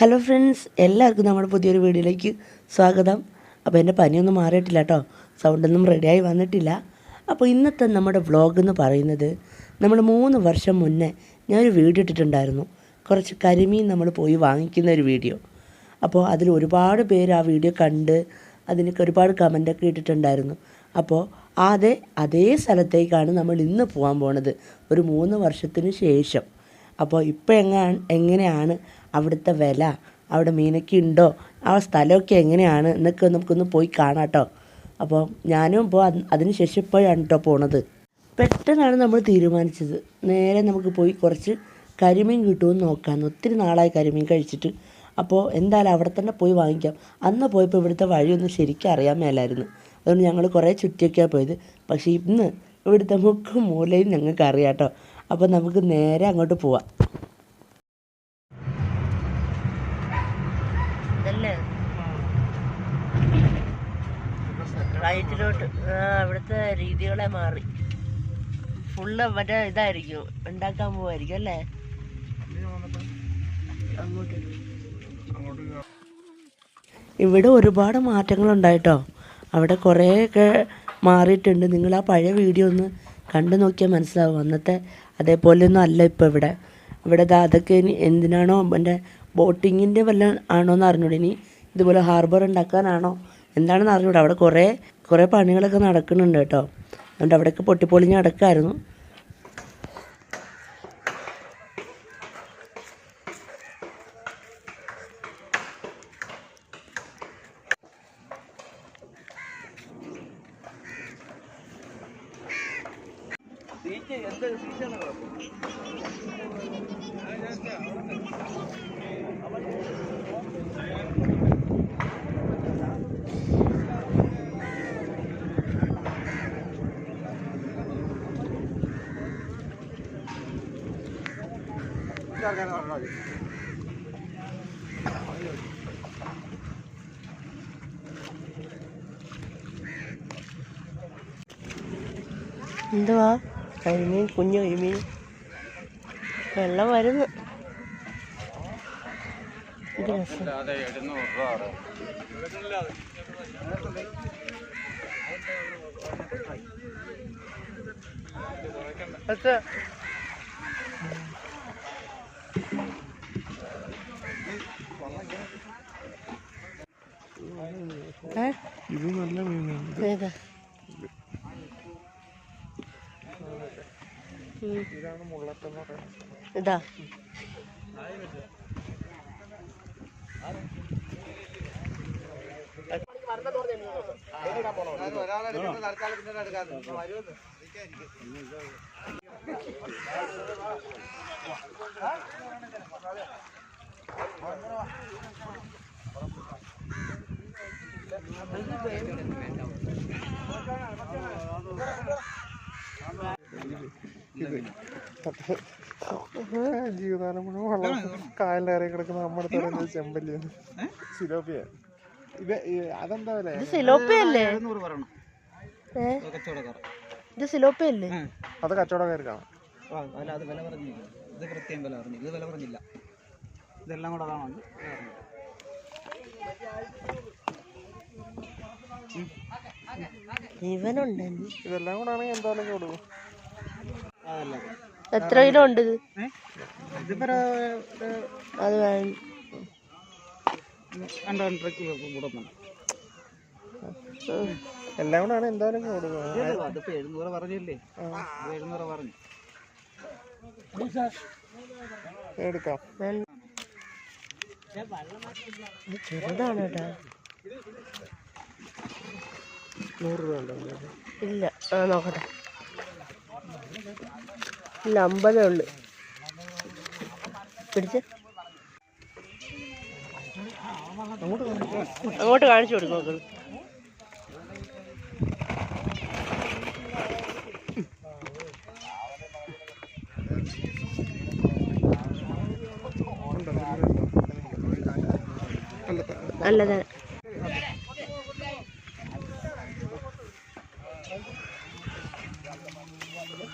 Hello friends എല്ലാവർക്കും നമ്മുടെ പുതിയൊരു വീഡിയോയിലേക്ക് സ്വാഗതം. അപ്പോൾ എന്റെ പനിയൊന്നും മാറിയിട്ടില്ല കേട്ടോ സൗണ്ടൊന്നും റെഡിയായി വന്നിട്ടില്ല. അപ്പോൾ ഇന്നത്തെ നമ്മുടെ വ്ളോഗ് എന്ന് പറയുന്നത് നമ്മൾ മൂന്ന് വർഷം മുന്നേ ഞാനൊരു വീഡിയോ ഇട്ടിട്ടുണ്ടായിരുന്നു. കുറച്ച് കരിമീൻ നമ്മൾ പോയി വാങ്ങിക്കുന്ന ഒരു വീഡിയോ. അപ്പോൾ അതിൽ ഒരുപാട് പേര് ആ വീഡിയോ കണ്ട് അതിനൊക്കെ ഒരുപാട് കമന്റൊക്കെ ഇട്ടിട്ടുണ്ടായിരുന്നു. അപ്പോൾ അതേ അതേ സ്ഥലത്തേക്കാണ് നമ്മൾ ഇന്ന് പോകാൻ പോണത്. ഒരു മൂന്ന് വർഷത്തിന് ശേഷം. അപ്പോൾ ഇപ്പോൾ എങ്ങാ എങ്ങനെയാണ് അവിടുത്തെ വില അവിടെ മീനൊക്കെ ഉണ്ടോ ആ സ്ഥലമൊക്കെ എങ്ങനെയാണ് എന്നൊക്കെ നമുക്കൊന്ന് പോയി കാണാം കേട്ടോ അപ്പോൾ ഞാനും ഇപ്പോൾ അതിന് ശേഷം ഇപ്പോഴാണ് കേട്ടോ പോണത്. പെട്ടെന്നാണ് നമ്മൾ തീരുമാനിച്ചത്. നേരെ നമുക്ക് പോയി കുറച്ച് കരിമീൻ കിട്ടുമെന്ന് നോക്കാമെന്ന് ഒത്തിരി നാളായി കരിമീൻ കഴിച്ചിട്ട്. അപ്പോൾ എന്തായാലും അവിടെ തന്നെ പോയി വാങ്ങിക്കാം. അന്ന് പോയപ്പോൾ ഇവിടുത്തെ വഴിയൊന്നും ശരിക്കും അറിയാൻ മേലായിരുന്നു. അതുകൊണ്ട് ഞങ്ങൾ കുറേ ചുറ്റിയൊക്കെയാണ് പോയത്. പക്ഷേ ഇന്ന് ഇവിടുത്തെ മുക്കും മൂലയും ഞങ്ങൾക്ക് അറിയാം കേട്ടോ അപ്പോൾ നമുക്ക് നേരെ അങ്ങോട്ട് പോവാം ഇതല്ലേ റൈറ്റിലോട്ട് ഇവിടുത്തെ രീതികളെ മാറി. ഫുള്ള് മറ്റേ ഇതായിരിക്കും. ഉണ്ടാക്കാൻ പോവായിരിക്കും അല്ലേ? ഇവിടെ ഒരുപാട് മാറ്റങ്ങളുണ്ടായിട്ടോ. അവിടെ കുറേയൊക്കെ മാറിയിട്ടുണ്ട്. നിങ്ങൾ ആ പഴയ വീഡിയോ ഒന്ന് കണ്ടു നോക്കിയാൽ മനസ്സിലാവും. അന്നത്തെ അതേപോലെയൊന്നും അല്ല ഇപ്പോൾ ഇവിടെ. ഇവിടെ അതൊക്കെ ഇനി എന്തിനാണോ എന്റെ ബോട്ടിങ്ങിന്റെ വല്ല ആണോ എന്ന് അറിഞ്ഞൂടെ? ഇനി ഇതുപോലെ ഹാർബർ ഉണ്ടാക്കാനാണോ? എന്താണെന്ന് അറിഞ്ഞൂടെ? അവിടെ കുറേ കുറേ പണികളൊക്കെ നടക്കുന്നുണ്ട് കേട്ടോ. അതുകൊണ്ട് അവിടെയൊക്കെ പൊട്ടിപ്പൊളിഞ്ഞ് നടക്കായിരുന്നു. എന്തുവാ? കരിമീൻ കുഞ്ഞു കരിമീൻ. വെള്ളം വരുന്നു. അച്ഛാ ഇത് നല്ല മീനാണ് ഏതാ? ഇതാ ഇതാ. ജീവിതകാലം മുഴുവൻ വെള്ളം കായലിന്റെ കിടക്കുന്ന നമ്മുടെ തരുന്നത് ചെമ്പല്ലിയാണ് സിലോപ്പിയ ഇത് അതെന്താ സിലോപ്പയല്ലേ? ഇത് സിലോപ്പയല്ലേ അത് കച്ചവടക്കാർക്കാണ് അല്ല അത് പറഞ്ഞില്ല. ഇത് ഇത് പറഞ്ഞില്ല. ഇതെല്ലാം കൂടെ അതാണ്. ഇവനുണ്ട് ഇതെല്ലാം കൂടെ ആണെങ്കിൽ എന്തായാലും കൊടുക്കും എത്ര കിലോ ഉണ്ട് ഇത്? അത് വേണം. എല്ലാം കൂടെ എന്തായാലും കൊടുക്കും അതിപ്പോ എഴുന്നൂറ് പറഞ്ഞില്ലേ? എഴുന്നൂറ് പറഞ്ഞു. എടുക്കാം. ചെറുതാണ് കേട്ടോ നൂറ് രൂപ ഉണ്ടോ ഇല്ല ആ നോക്കട്ടെ. ഇല്ല അമ്പതേ ഉള്ളു. പിടിച്ച്. അങ്ങോട്ട് കാണിച്ചു കൊടുക്കും നോക്കണം നല്ലതാണ് അജിന് കൊടുക്കാം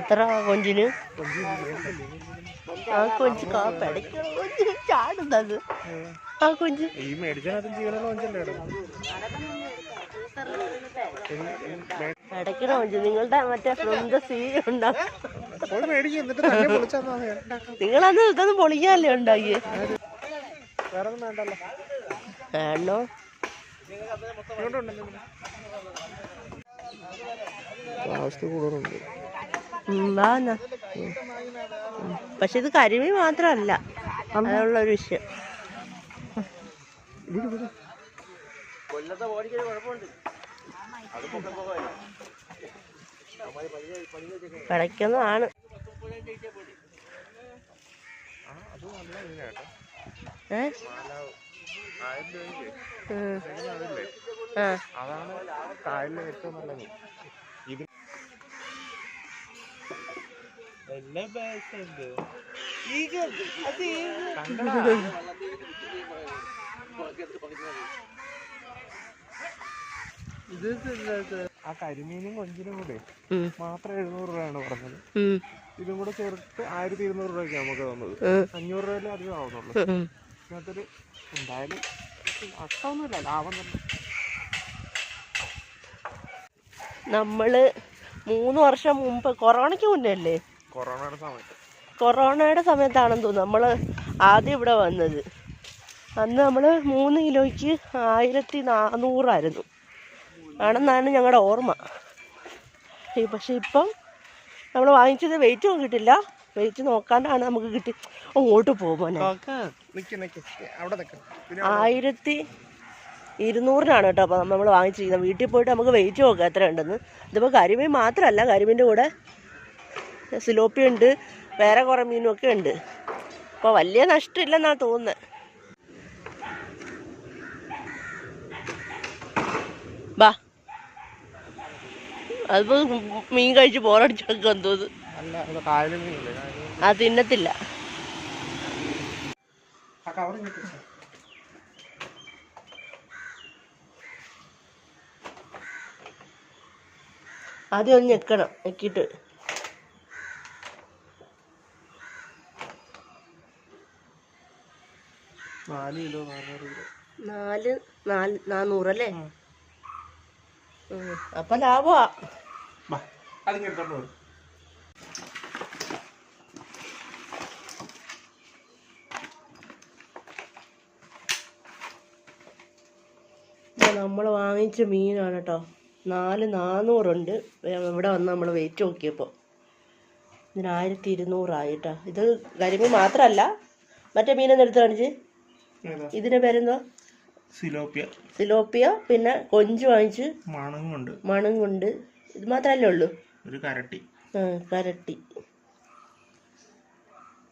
എത്ര കൊഞ്ചിന്? ആ കൊഞ്ച് ചാടുന്നത്. ആ കൊഞ്ച്. ഈ മേടിച്ചതിനകത്തും ജീവനുള്ള കൊഞ്ചല്ലേ പിടയ്ക്കണ കൊഞ്ച്. നിങ്ങളുടെ മറ്റേ ഫ്രണ്ട് സീ ഉണ്ടാവും നിങ്ങളന്ന് ഇതൊന്നും പൊളിക്കാനല്ലേ ഉണ്ടാക്കിയേ? വേണ്ടല്ലോ. കൂടുതലുണ്ട്. പക്ഷെ ഇത് കരിമീൻ മാത്രമല്ല. അതുള്ള ഒരു വിഷയം. നല്ല ഇതിനാട്ടോ ഏ? ആ കായലിലെ ഏറ്റവും നല്ല മീൻ. ഇത് ആ കരിമീനും കൊഞ്ചിനും കൂടെ മാത്രം എഴുന്നൂറ് രൂപയാണ് പറഞ്ഞത്. ഇതും കൂടെ ചേർത്ത് ആയിരത്തി ഇരുന്നൂറ് രൂപയ്ക്ക് നമുക്ക് തന്നത്. അഞ്ഞൂറ് രൂപയിലും അധികം ആവുന്നുള്ളൂ. എന്നിട്ടൊരു ഇതിനകത്തൊരു എന്തായാലും അഷ്ടമൊന്നുമില്ല ലാഭം തന്നെ. നമ്മൾ മൂന്ന് വർഷം മുമ്പ് കൊറോണയ്ക്ക് മുന്നേ അല്ലേ കൊറോണയുടെ സമയത്ത്. കൊറോണയുടെ സമയത്താണെന്ന് തോന്നുന്നു. നമ്മൾ ആദ്യം ഇവിടെ വന്നത്. അന്ന് നമ്മൾ മൂന്ന് കിലോയ്ക്ക് ആയിരത്തി നാനൂറായിരുന്നു ആണെന്നാണ് ഞങ്ങളുടെ ഓർമ്മ. പക്ഷെ ഇപ്പം നമ്മൾ വാങ്ങിച്ചത് വെയിറ്റ് നോക്കിയിട്ടില്ല വെയിറ്റ് നോക്കാണ്ടാണ് നമുക്ക് കിട്ടി. അങ്ങോട്ട് പോകുമ്പോൾ ആയിരത്തി ഇരുന്നൂറിനാണ് കേട്ടോ അപ്പോൾ നമ്മൾ വാങ്ങിച്ചിരിക്കുന്നത്. വീട്ടിൽ പോയിട്ട് നമുക്ക് വെയിറ്റ് നോക്കാം എത്ര ഉണ്ടെന്ന്. ഇതിപ്പോൾ കരിമീൻ മാത്രമല്ല കരിമീന്റെ കൂടെ സിലോപ്പി ഉണ്ട് വേറെ കുറേ മീനും ഒക്കെ ഉണ്ട്. അപ്പോൾ വലിയ നഷ്ടമില്ലെന്നാണ് തോന്നുന്നത് ബാ. അതിപ്പോൾ മീൻ കഴിച്ച് ബോറടിച്ചെടുക്കാൻ തോന്നുന്നു ആ തിന്നത്തില്ല ആ കവർ കിട്ടും ആദ്യം ഒന്ന് ഞെക്കണം ഞെക്കിയിട്ട്. നാല് കിലോ നാല് നാല് നാന്നൂറല്ലേ അല്ലേ? അപ്പൊ ലാഭമാ നമ്മൾ വാങ്ങിച്ച മീനാണ് കേട്ടോ. നാല് നാന്നൂറുണ്ട്. വേ- ഇവിടെ വന്ന് നമ്മൾ വെയിറ്റ് നോക്കിയപ്പോൾ ഇതിന് ആയിരത്തി ഇരുന്നൂറായിട്ടാ ഇത് കരിമീൻ മാത്രമല്ല മറ്റേ മീനൊന്നും എടുത്ത് കാണിച്ച്. ഇതിന് പേരെന്തോ? സിലോപ്പിയ സിലോപ്പിയ പിന്നെ കൊഞ്ച് വാങ്ങിച്ച്. മണങ്ങുണ്ട്. മണങ്ങുണ്ട്. ഇത് മാത്രമല്ലേ ഉള്ളൂ? ഒരു കരട്ടി. കരട്ടി.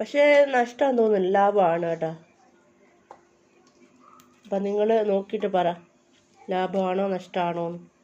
പക്ഷേ നഷ്ടം തോന്നുന്നു. ലാഭമാണ് കേട്ടോ. അപ്പം നിങ്ങൾ നോക്കിയിട്ട് പറ. ലാഭമാണോ നഷ്ടമാണോ എന്ന്